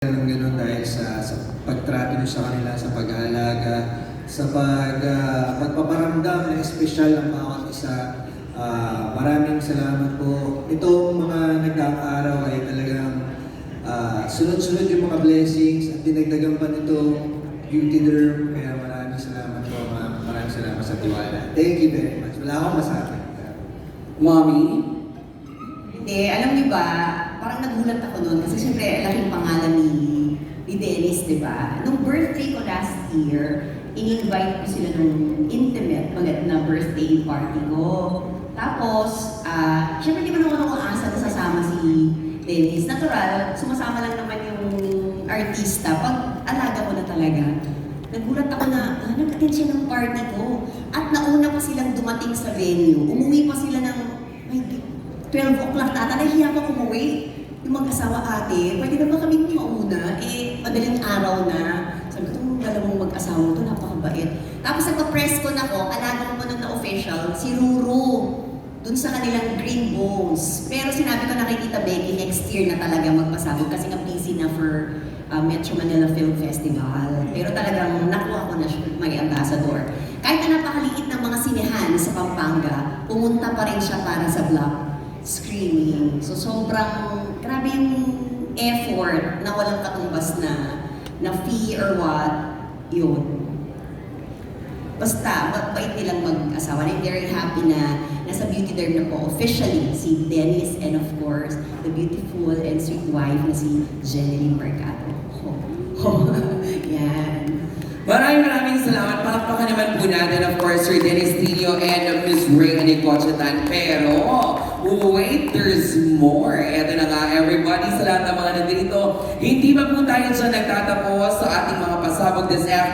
ng ganun dahil sa, sa pagtrato niyo sa kanila, sa pag-aalaga, sa pag, ah, pagpaparamdam na espesyal ang bawat isa. Ah, maraming salamat po. Itong mga nagdaang araw ay talagang ah, sunod-sunod yung mga blessings at dinagdagan pa nito beauty derm. Kaya maraming salamat po, ma'am. Maraming salamat sa tiwala. Thank you very much. Wala akong masabi. Mommy? Hindi, alam niyo ba, parang nagulat ako noon kasi syempre laking pangalan ni, ni Dennis, di ba? Nung birthday ko last year, in-invite ko sila nung intimate mga na birthday party ko. Tapos, ah, syempre di ba naman ako asa na sasama si Dennis. Natural, sumasama lang naman yung artista pag alaga ko na talaga. Nagulat ako na, ah, nag-attend siya ng party ko. At nauna pa silang dumating sa venue. Umuwi pa sila ng, 12 o'clock na ata, nahihiya pa umuwi. Yung mag-asawa ate, pwede na ba kaming mauna? Eh, madaling araw na. Sabi ko, itong dalawang mag-asawa to, napakabait. Tapos nagpa-press ko na ko, alaga ko pa na official, si Ruru. Dun sa kanilang Green Bones. Pero sinabi ko nakikita Becky next year na talaga magpasabog kasi nga busy na for uh, Metro Manila Film Festival. Pero talagang nakuha ko na siya, may ambassador. Kahit na napakaliit ng mga sinehan sa Pampanga, pumunta pa rin siya para sa block screening. So sobrang grabe yung effort na walang katumbas na na fee or what, yun. Basta, mabait nilang mag-asawa. And very happy na nasa beauty derm na po officially si Dennis and of course, the beautiful and sweet wife na si Jeneline Mercado. Ho, ho. Yan. Maraming maraming salamat. Palakpakan naman po natin, of course, Sir Dennis Tino and Miss Ray Anicochetan. Pero, wait, there's more. Ito na nga, everybody, sa lahat ng mga nandito. Hindi pa po tayo dyan nagtatapos sa ating mga pasabog this afternoon.